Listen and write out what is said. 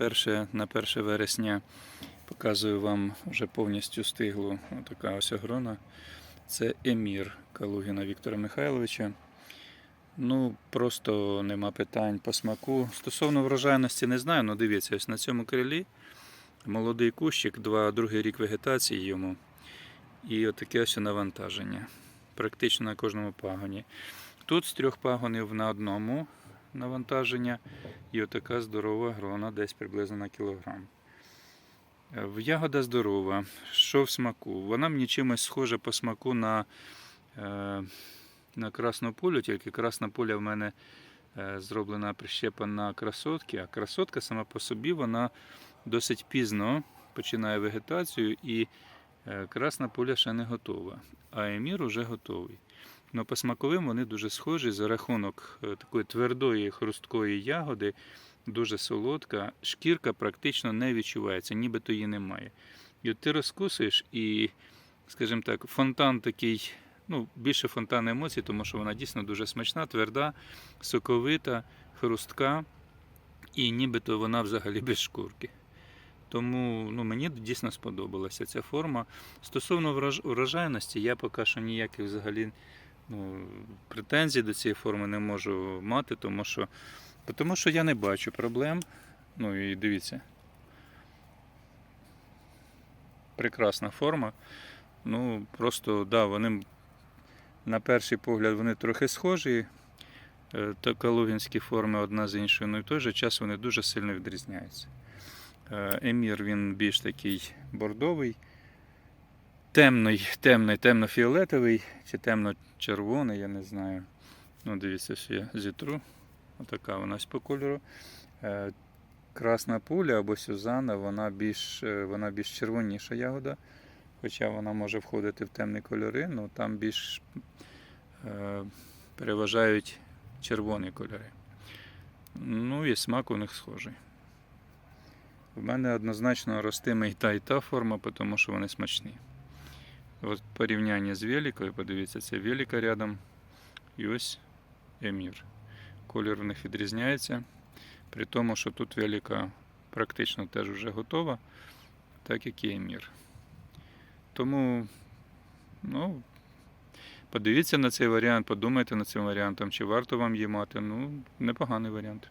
1, на 1 вересня показую вам вже повністю стиглу така ось огрона. Це емір Калугіна Віктора Михайловича. Ну, просто нема питань по смаку. Стосовно врожайності не знаю, але дивіться, ось на цьому крилі молодий кущик, два, другий рік вегетації йому. І отаке ось навантаження. Практично на кожному пагоні. Тут з трьох пагонів на одному навантаження, і отака здорова грона, десь приблизно на кілограм. Е, Ягода здорова. Що в смаку? Вона мені чимось схожа по смаку на, е, на красну полю, тільки красна поля в мене е, зроблена прищепа красотки, а красотка сама по собі вона досить пізно починає вегетацію і красна поля ще не готова, а емір уже готовий. Ну, по смаковим вони дуже схожі за рахунок е, такої твердої хрусткої ягоди, дуже солодка. Шкірка практично не відчувається, нібито її немає. І от ти розкусуєш і, скажімо так, фонтан такий, ну, більше фонтан емоцій, тому що вона дійсно дуже смачна, тверда, соковита, хрустка, і нібито вона взагалі без шкурки. Тому ну, мені дійсно сподобалася ця форма. Стосовно врож- врожайності, я поки що ніяких взагалі ну, претензій до цієї форми не можу мати, тому що, тому що я не бачу проблем. Ну і дивіться. Прекрасна форма. Ну, просто, да, вони на перший погляд вони трохи схожі. Е, Та калугінські форми одна з іншою, ну і в той же час вони дуже сильно відрізняються. Е, Емір він більш такий бордовий, темний, темний, темно-фіолетовий чи темно-червоний, я не знаю. Ну, дивіться, що я зітру. Отака вона ось по кольору. Е, Красна пуля або Сюзанна, вона більш, е, вона більш червоніша ягода, хоча вона може входити в темні кольори, але там більш е, переважають червоні кольори. Ну і смак у них схожий. У мене однозначно ростиме і та, і та форма, тому що вони смачні. От порівняння з великою, подивіться, це велика рядом. І ось емір. Колір у них відрізняється. При тому, що тут велика практично теж вже готова, так як і емір. Тому, ну, подивіться на цей варіант, подумайте над цим варіантом, чи варто вам її мати. Ну, непоганий варіант.